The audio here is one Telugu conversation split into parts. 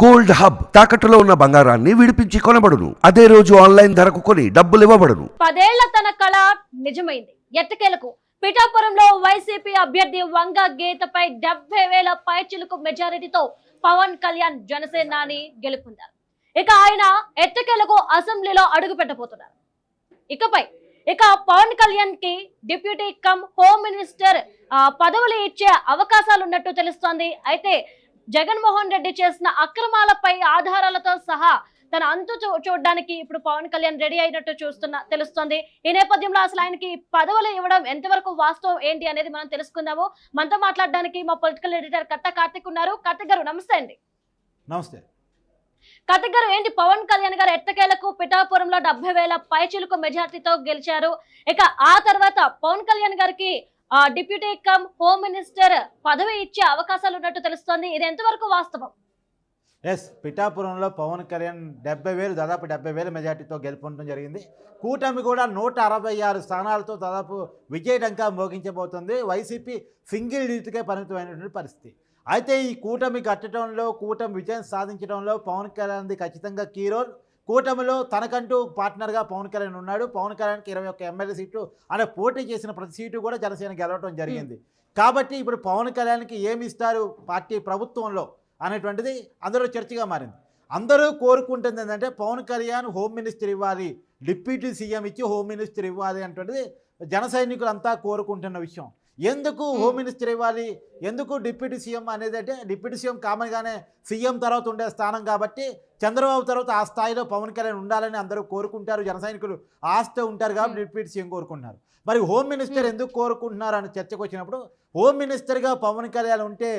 గోల్డ్ హబ్ తాకట్టులో ఉన్న బంగారాన్ని విడిపించి కొనబడును. అదే రోజు ఆన్లైన్ ధరకు కొని డబ్బులు ఇవ్వబడును. పదేళ్ళ తన కళ నిజమైంది. ఎట్టకేలకు? పిఠాపురంలో వైసీపీ అభ్యర్థి వంగ గీతపై డెబ్బై వేల పైచిలకు మెజారిటీతో పవన్ కళ్యాణ్ జనసేనాని గెలుపొందారు. ఇక ఆయన ఎట్టకేలకు అసెంబ్లీలో అడుగు పెట్టబోతున్నారు. ఇకపై ఇక పవన్ కళ్యాణ్కి డిప్యూటీ కమ్ హోమ్ మినిస్టర్ పదవులు ఇచ్చే అవకాశాలు ఉన్నట్టు తెలుస్తోంది. అయితే జగన్మోహన్ రెడ్డి చేసిన అక్రమాలపై ఆధారాలతో సహా తన అంతు చూ- చూడడానికి ఇప్పుడు పవన్ కళ్యాణ్ రెడీ అయినట్టు చూస్తున్న తెలుస్తోంది. ఈ నేపథ్యంలో అసలు ఆయనకి పదవులు ఇవ్వడం ఎంతవరకు వాస్తవం ఏంటి అనేది మనం తెలుసుకుందాము. మనతో మాట్లాడడానికి మా పొలిటికల్ ఎడిటర్ కట్ట కార్తిక్ ఉన్నారు. కార్తిక్ గారు నమస్తే అండి. నమస్తే. కార్తిక్ గారు ఏంటి పవన్ కళ్యాణ్ గారు ఎట్టకేలకు పిఠాపురంలో డెబ్బై వేల పైచిలుకు మెజార్టీతో గెలిచారు. ఇక ఆ తర్వాత పవన్ కళ్యాణ్ గారికి డిప్యూటీ కమ్ హోమ్ మినిస్టర్ పదవి ఇచ్చే అవకాశాలు ఉన్నట్టు తెలుస్తోంది. ఇది ఎంతవరకు వాస్తవం? ఎస్ పిఠాపురంలో పవన్ కళ్యాణ్ డెబ్బై వేలు దాదాపు డెబ్బై వేల మెజార్టీతో గెలుపొందడం జరిగింది. కూటమి కూడా నూట అరవై ఆరు స్థానాలతో దాదాపు విజయడంకా మోగించబోతుంది. వైసీపీ సింగిల్ డిజిట్కే పరిమితమైనటువంటి పరిస్థితి. అయితే ఈ కూటమి కట్టడంలో కూటమి విజయం సాధించడంలో పవన్ కళ్యాణ్ది ఖచ్చితంగా కీ రోల్. కూటమిలో తనకంటూ పార్ట్నర్గా పవన్ కళ్యాణ్ ఉన్నాడు. పవన్ కళ్యాణ్కి ఇరవై ఒక్క ఎమ్మెల్యే సీట్లు ఆయన పోటీ చేసిన ప్రతి సీటు కూడా జనసేన గెలవడం జరిగింది. కాబట్టి ఇప్పుడు పవన్ కళ్యాణ్కి ఏమి ఇస్తారు పార్టీ ప్రభుత్వంలో అనేటువంటిది అందరూ చర్చగా మారింది. అందరూ కోరుకుంటుంది ఏంటంటే పవన్ కళ్యాణ్ హోమ్ మినిస్టర్ ఇవ్వాలి డిప్యూటీ సీఎం ఇచ్చి హోమ్ మినిస్టర్ ఇవ్వాలి అనేటువంటిది జన సైనికులంతా కోరుకుంటున్న విషయం. ఎందుకు హోమ్ మినిస్టర్ ఇవ్వాలి? ఎందుకు డిప్యూటీ సీఎం అనేది అంటే డిప్యూటీ సీఎం కామన్గానే సీఎం తర్వాత ఉండే స్థానం కాబట్టి చంద్రబాబు తర్వాత ఆ స్థాయిలో పవన్ కళ్యాణ్ ఉండాలని అందరూ కోరుకుంటారు. జన సైనికులు ఆస్తి ఉంటారు కాబట్టి డిప్యూటీ సీఎం కోరుకుంటున్నారు. మరి హోమ్ మినిస్టర్ ఎందుకు కోరుకుంటున్నారు అని చర్చకు వచ్చినప్పుడు హోమ్ మినిస్టర్గా పవన్ కళ్యాణ్ ఉంటే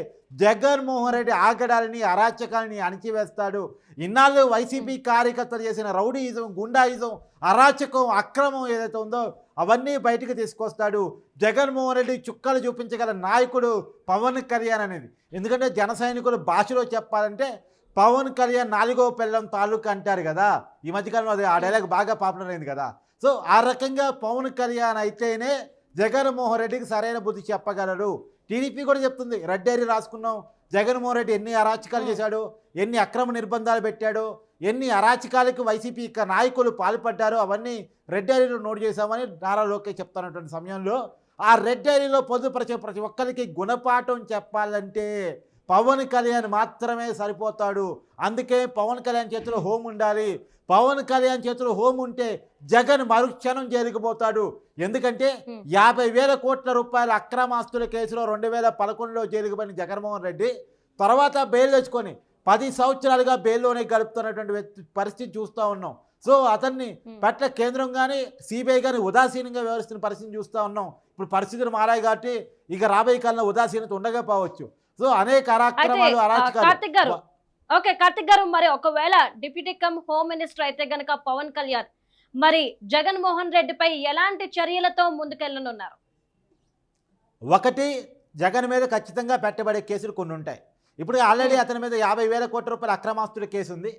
జగన్మోహన్ రెడ్డి ఆగడాలని అరాచకాలని అణిచివేస్తాడు. ఇన్నాళ్ళు వైసీపీ కార్యకర్తలు చేసిన రౌడీయిజం గుండాయిజం అరాచకం అక్రమం ఏదైతే ఉందో అవన్నీ బయటకు తీసుకొస్తాడు. జగన్మోహన్ రెడ్డి చుక్కలు చూపించగల నాయకుడు పవన్ కళ్యాణ్ అనేది. ఎందుకంటే జన సైనికుల భాషలో చెప్పాలంటే పవన్ కళ్యాణ్ నాలుగో పిల్లం తాలూకా అంటారు కదా. ఈ మధ్యకాలంలో అది ఆ డైలాగ్ బాగా పాపులర్ అయింది కదా. సో ఆ రకంగా పవన్ కళ్యాణ్ అయితేనే జగన్మోహన్ రెడ్డికి సరైన బుద్ధి చెప్పగలరు టీడీపీ కూడా చెప్తుంది రెడ్డేరి రాసుకున్నాం. జగన్మోహన్ రెడ్డి ఎన్ని అరాచకాలు చేశాడు ఎన్ని అక్రమ నిర్బంధాలు పెట్టాడు ఎన్ని అరాచకాలకు వైసీపీ నాయకులు పాల్పడ్డారో అవన్నీ రెడ్ డైరీలో నోట్ చేశామని నారా లోకేష్ చెప్తున్నటువంటి సమయంలో ఆ రెడ్ డైరీలో పొందుపరిచే ప్రతి ఒక్కరికి గుణపాఠం చెప్పాలంటే పవన్ కళ్యాణ్ మాత్రమే సరిపోతాడు. అందుకే పవన్ కళ్యాణ్ చేతిలో హోమ్ ఉండాలి. పవన్ కళ్యాణ్ చేతిలో హోమ్ ఉంటే జగన్ మరుక్షణం జైలుకుపోతాడు ఎందుకంటే. యాభై వేల కోట్ల రూపాయల అక్రమాస్తుల కేసులో రెండు వేల పదకొండులో జైలుకు పోయిన జగన్మోహన్ రెడ్డి తర్వాత బెయిల్ తెచ్చుకొని పది సంవత్సరాలుగా బెయిల్లోనే గడుపుతున్నటువంటి పరిస్థితి చూస్తూ ఉన్నాం. సో అతన్ని. పట్ల కేంద్రం కానీ సిబిఐ కానీ ఉదాసీనంగా వ్యవహరిస్తున్న పరిస్థితిని చూస్తూ ఉన్నాం. ఇప్పుడు పరిస్థితులు మారాయి కాబట్టి ఇక రాబోయే కాలంలో ఉదాసీనత ఉండకపోవచ్చు. సో అనేక అరాచకాలు. కార్తిక్ గారు ఓకే కార్తిక్ గారు మరి ఒకవేళ డిప్యూటీ కమ్ హోమ్ మినిస్టర్ అయితే గనక పవన్ కళ్యాణ్ మరి జగన్మోహన్ రెడ్డిపై ఎలాంటి చర్యలతో ముందుకెళ్ళనున్నారు? ఒకటి జగన్ మీద ఖచ్చితంగా పెట్టబడే కేసులు కొన్ని ఉంటాయి. ఇప్పుడు ఆల్రెడీ అతని మీద యాభై వేల కోట్ల రూపాయల అక్రమాస్తుల కేసు ఉంది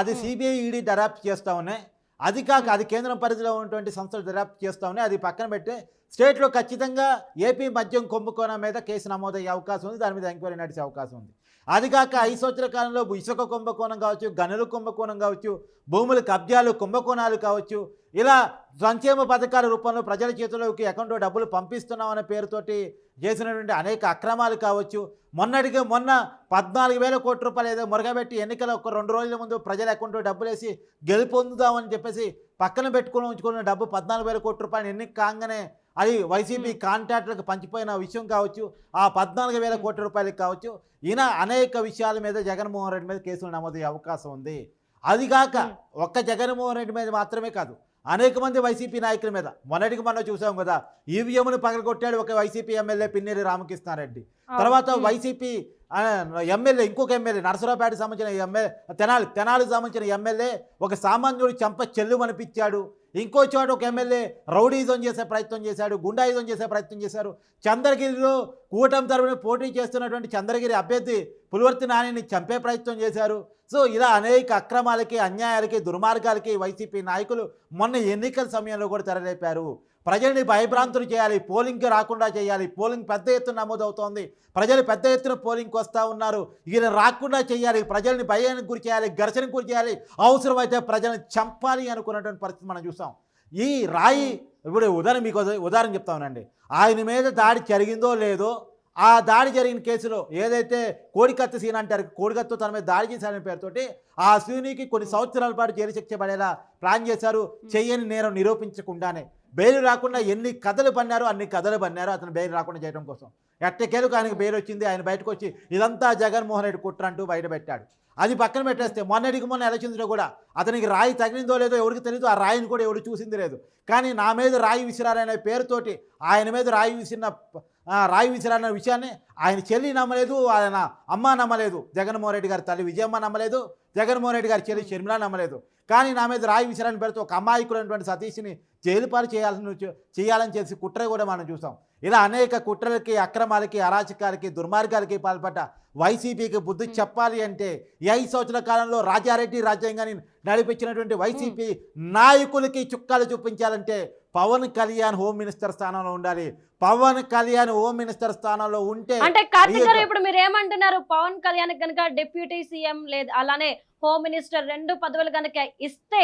అది. సిబిఐ ఈడీ దర్యాప్తు చేస్తూ ఉన్నాయి. అది కాక అది కేంద్రం పరిధిలో ఉన్నటువంటి సంస్థలు దర్యాప్తు చేస్తామని అది పక్కన పెట్టి స్టేట్లో ఖచ్చితంగా ఏపీ మద్యం కుంభకోణం మీద కేసు నమోదయ్యే అవకాశం ఉంది. దాని మీద ఎంక్వైరీ నడిచే అవకాశం ఉంది. అదిగాక ఐదు సంవత్సరాల కాలంలో ఇసుక కుంభకోణం కావచ్చు గనుల కుంభకోణం కావచ్చు భూముల కబ్జాలు కుంభకోణాలు కావచ్చు ఇలా సంక్షేమ పథకాల రూపంలో ప్రజల చేతిలోకి అకౌంట్లో డబ్బులు పంపిస్తున్నాం అనే పేరుతోటి చేసినటువంటి అనేక అక్రమాలు కావచ్చు. మొన్నటికి మొన్న పద్నాలుగు వేల కోట్ల రూపాయలు ఏదో మురగబెట్టి ఎన్నికల ఒక రెండు రోజుల ముందు ప్రజల అకౌంట్లో డబ్బులు వేసి గెలుపొందుదామని చెప్పేసి పక్కన పెట్టుకుని ఉంచుకున్న డబ్బు పద్నాలుగు వేల కోట్ల రూపాయలు ఎన్నిక కాగానే అది వైసీపీ కాంట్రాక్టులకు పంచిపోయిన విషయం కావచ్చు ఆ పద్నాలుగు వేల కోట్ల రూపాయలకు కావచ్చు ఈయన అనేక విషయాల మీద జగన్మోహన్ రెడ్డి మీద కేసులు నమోదయ్యే అవకాశం ఉంది. అది కాక ఒక్క జగన్మోహన్ రెడ్డి మీద మాత్రమే కాదు అనేక మంది వైసీపీ నాయకుల మీద మొన్నటికి మొన్న చూసాం కదా ఈవీఎంను పగలగొట్టాడు ఒక వైసీపీ ఎమ్మెల్యే పిన్నేరి రామకృష్ణారెడ్డి. తర్వాత. వైసీపీ ఎమ్మెల్యే ఇంకొక ఎమ్మెల్యే నరసరావుపేటకి సంబంధించిన ఎమ్మెల్యే తెనాలి తెనాలికి సంబంధించిన ఎమ్మెల్యే ఒక సామాన్యుడు చెంప చెల్లు అనిపించాడు ఇంకో చోట ఒక ఎమ్మెల్యే రౌడీజం చేసే ప్రయత్నం చేశాడు గుండాయిజం చేసే ప్రయత్నం చేశారు. చంద్రగిరిలో కూటమి తరపున పోటీ చేస్తున్నటువంటి చంద్రగిరి అభ్యర్థి పులివర్తి నానిని చంపే ప్రయత్నం చేశారు. సో ఇలా అనేక అక్రమాలకి అన్యాయాలకి దుర్మార్గాలకి వైసీపీ నాయకులు మొన్న ఎన్నికల సమయంలో కూడా తెరలేపారు. ప్రజల్ని భయభ్రాంతులు చేయాలి పోలింగ్కి రాకుండా చేయాలి. పోలింగ్ పెద్ద ఎత్తున నమోదవుతోంది. ప్రజలు పెద్ద ఎత్తున పోలింగ్కి వస్తూ ఉన్నారు. ఈయన రాకుండా చేయాలి ప్రజల్ని భయానికి గురి చేయాలి ఘర్షణకు గురి చేయాలి. అవసరమైతే ప్రజల్ని చంపాలి అనుకున్నటువంటి పరిస్థితి మనం చూసాం ఈ రాయి ఇప్పుడు ఉదాహరణ మీకు ఉద- ఉదాహరణ చెప్తానండి ఆయన మీద దాడి జరిగిందో లేదో ఆ దాడి జరిగిన కేసులో ఏదైతే కోడికత్తి సీన్ అంటారు కోడికత్తో తన మీద దాడి చేశారనే పేరుతోటి ఆ సీనికి కొన్ని సంవత్సరాల పాటు జైలు శిక్ష పడేలా ప్లాన్ చేశారు. చెయ్యని నేరం నిరూపించకుండానే. బెయిల్ రాకుండా ఎన్ని కథలు పన్నారో అన్ని కథలు పన్నారు అతను బెయిల్ రాకుండా చేయడం కోసం. ఎట్టకేలకు ఆయనకు బెయిల్ వచ్చింది ఆయన బయటకు వచ్చి ఇదంతా జగన్మోహన్ రెడ్డి కుట్ర అంటూ బయట పెట్టాడు అది పక్కన పెట్టేస్తే మొన్నటికి మొన్న ఎలక్షన్స్లో కూడా అతనికి రాయి తగిలిందో లేదో ఎవరికి తెలియదు ఆ రాయిని కూడా ఎవరు చూసింది లేదు. కానీ నా మీద రాయి విసిరారనే పేరుతోటి ఆయన మీద రాయి విసిరిన ఆ, రాయి విసిరారన్న విషయాన్ని ఆయన చెల్లి నమ్మలేదు ఆయన అమ్మ నమ్మలేదు జగన్మోహన్ రెడ్డి గారి తల్లి విజయమ్మ నమ్మలేదు జగన్మోహన్ రెడ్డి గారి చెల్లి షర్మిల నమ్మలేదు. కానీ నా మీద రాయి విసిరాన్ని పేరుతో ఒక అమాయకుడైనటువంటి సతీష్ని జైలు పాలు చేయాల్సిన చేయాలని చేసి కుట్ర కూడా మనం చూసాం. ఇలా అనేక కుట్రలకి అక్రమాలకి అరాచకాలకి దుర్మార్గాలకి పాల్పడ్డ వైసీపీకి బుద్ధి చెప్పాలి అంటే ఈ ఐదు సంవత్సరాల కాలంలో రాజారెడ్డి రాజ్యాంగాన్ని నడిపించినటువంటి వైసీపీ నాయకులకి చుక్కాలు చూపించాలంటే పవన్ కళ్యాణ్ హోమ్ మినిస్టర్ స్థానంలో ఉండాలి. పవన్ కళ్యాణ్ హోమ్ మినిస్టర్ స్థానంలో ఉంటే అంటే కార్తిక్ గారు అయ్యో. ఇప్పుడు మీరు ఏమంటున్నారు? పవన్ కళ్యాణ్ కనుక డిప్యూటీ సీఎం లేదు అలానే హోమ్ మినిస్టర్ రెండు పదవులు కనుక ఇస్తే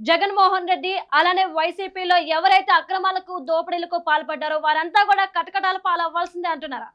జగన్మోహన్ రెడ్డి అలానే వైసీపీలో ఎవరైతే అక్రమాలకు దోపిడీలకు పాల్పడ్డారో వారంతా కూడా కటకటాల పాలవ్వాల్సిందే అంటున్నారా?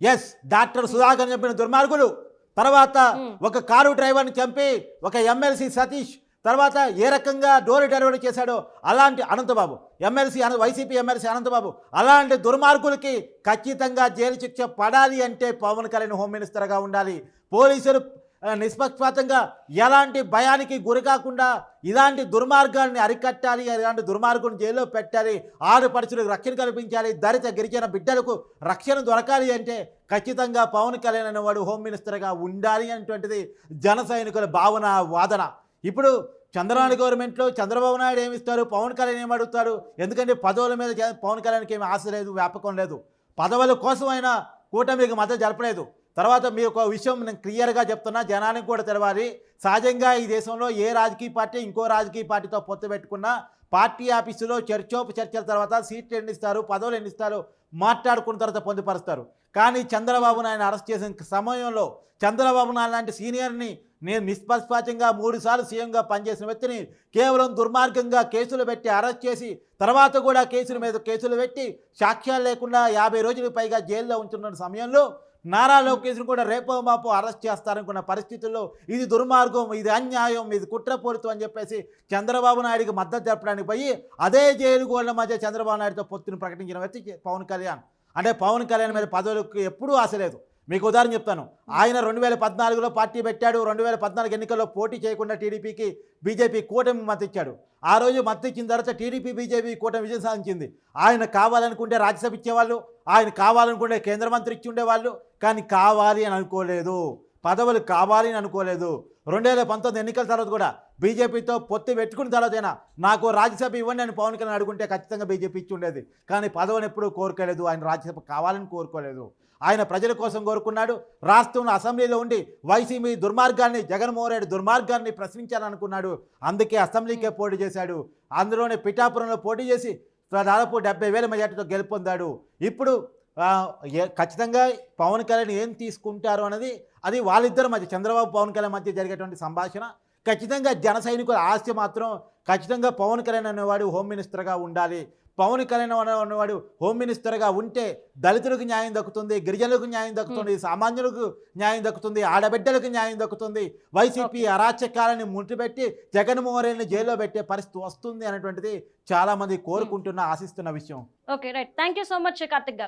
ఎస్ డాక్టర్ సుధాకర్ చెప్పిన దుర్మార్గులు. తర్వాత Hmm. ఒక కారు డ్రైవర్ని చంపి ఒక ఎమ్మెల్సీ సతీష్ తర్వాత ఏ రకంగా డోర్ డెలివరీ చేశాడో అలాంటి అనంతబాబు ఎమ్మెల్సీ అన వైసీపీ ఎమ్మెల్సీ అనంతబాబు అలాంటి దుర్మార్గులకి ఖచ్చితంగా జైలు శిక్ష పడాలి అంటే పవన్ కళ్యాణ్ హోమ్ మినిస్టర్గా ఉండాలి. పోలీసులు నిష్పక్షపాతంగా ఎలాంటి భయానికి గురి కాకుండా ఇలాంటి దుర్మార్గాన్ని అరికట్టాలి ఇలాంటి దుర్మార్గం జైల్లో పెట్టాలి ఆడపడుచులకు రక్షణ కల్పించాలి దళిత గిరిజన బిడ్డలకు రక్షణ దొరకాలి అంటే ఖచ్చితంగా పవన్ కళ్యాణ్ అనేవాడు హోమ్ మినిస్టర్గా ఉండాలి అనేటువంటిది జన సైనికుల భావన వాదన. ఇప్పుడు చంద్రబాబు గవర్నమెంట్లో చంద్రబాబు నాయుడు ఏమి ఇస్తారు పవన్ కళ్యాణ్ ఏమి అడుగుతారు ఎందుకంటే పదవుల మీద పవన్ కళ్యాణ్కి ఏమి ఆశ లేదు వ్యాపకం లేదు. పదవుల కోసం అయినా కూటమికి మద్దతు జరపలేదు. తర్వాత మీ ఒక విషయం నేను క్లియర్గా చెప్తున్నా జనానికి కూడా తెలవాలి. సహజంగా ఈ దేశంలో ఏ రాజకీయ పార్టీ ఇంకో రాజకీయ పార్టీతో పొత్తు పెట్టుకున్నా పార్టీ ఆఫీసులో చర్చోపు చర్చల తర్వాత సీట్లు ఎన్నిస్తారు పదవులు ఎన్నిస్తారు మాట్లాడుకున్న తర్వాత పొందుపరుస్తారు. కానీ చంద్రబాబు నాయన అరెస్ట్ చేసిన సమయంలో చంద్రబాబు నాయుడు లాంటి సీనియర్ని నేను నిష్పక్షపాతంగా మూడు సార్లు సీఎంగా పనిచేసిన వ్యక్తిని కేవలం దుర్మార్గంగా కేసులు పెట్టి అరెస్ట్ చేసి తర్వాత కూడా కేసుల మీద కేసులు పెట్టి సాక్ష్యాలు లేకుండా యాభై రోజులకు పైగా జైల్లో ఉంటున్న సమయంలో నారా లోకేష్ను కూడా రేపో మాపో అరెస్ట్ చేస్తారనుకున్న పరిస్థితుల్లో ఇది దుర్మార్గం ఇది అన్యాయం ఇది కుట్రపూరితం అని చెప్పేసి చంద్రబాబు నాయుడికి మద్దతు తెలపడానికి పోయి అదే జైలు గోళ్ళ మధ్య చంద్రబాబు నాయుడుతో పొత్తును ప్రకటించిన వ్యక్తి పవన్ కళ్యాణ్. అంటే పవన్ కళ్యాణ్ మీద పదవులకు ఎప్పుడూ ఆశ లేదు. మీకు ఉదాహరణ చెప్తాను. ఆయన రెండు వేల పద్నాలుగులో పార్టీ పెట్టాడు రెండు వేల పద్నాలుగు ఎన్నికల్లో పోటీ చేయకుండా టీడీపీకి బీజేపీ కూటమి మద్దతు ఇచ్చాడు. ఆ రోజు మద్దతు ఇచ్చిన తర్వాత టీడీపీ బీజేపీ కూటమి విజయం సాధించింది. ఆయన కావాలనుకుంటే రాజ్యసభ ఇచ్చేవాళ్ళు ఆయన కావాలనుకుంటే కేంద్ర మంత్రి ఇచ్చి ఉండేవాళ్ళు కానీ కావాలి అని అనుకోలేదు. పదవులు కావాలి అని అనుకోలేదు. రెండు వేల పంతొమ్మిది ఎన్నికల తర్వాత కూడా బీజేపీతో పొత్తి పెట్టుకున్న తర్వాతైనా నాకు రాజ్యసభ ఇవ్వండి అని పవన్ కళ్యాణ్ అడుగుంటే ఖచ్చితంగా బీజేపీ ఇచ్చి ఉండేది. కానీ పదవిని ఎప్పుడూ కోరుకోలేదు. ఆయన రాజ్యసభ కావాలని కోరుకోలేదు. ఆయన ప్రజల కోసం కోరుకున్నాడు. రాష్ట్రంలో అసెంబ్లీలో ఉండి వైసీపీ దుర్మార్గాన్ని జగన్మోహన్ రెడ్డి దుర్మార్గాన్ని ప్రశ్నించాలనుకున్నాడు. అందుకే అసెంబ్లీకే పోటీ చేశాడు. అందులోనే పిఠాపురంలో పోటీ చేసి దాదాపు డెబ్బై వేల మెజార్టీతో గెలుపొందాడు. ఇప్పుడు ఖచ్చితంగా పవన్ కళ్యాణ్ ఏం తీసుకుంటారు అనేది అది వాళ్ళిద్దరి మధ్య చంద్రబాబు పవన్ కళ్యాణ్ మధ్య జరిగేటువంటి సంభాషణ. ఖచ్చితంగా జన సైనికుల ఆస్తి మాత్రం ఖచ్చితంగా పవన్ కళ్యాణ్ అనేవాడు హోమ్ మినిస్టర్గా ఉండాలి. పవన్ కళ్యాణ్ అనేవాడు హోమ్ మినిస్టర్గా ఉంటే దళితులకు న్యాయం దక్కుతుంది గిరిజనులకు న్యాయం దక్కుతుంది సామాన్యులకు న్యాయం దక్కుతుంది ఆడబిడ్డలకు న్యాయం దక్కుతుంది. వైసీపీ అరాచకాలని ముట్టిపెట్టి జగన్మోహన్ రెడ్డిని జైల్లో పెట్టే పరిస్థితి వస్తుంది అనేటువంటిది చాలా మంది కోరుకుంటున్న ఆశిస్తున్న విషయం. Okay right thank so much Karthik garu.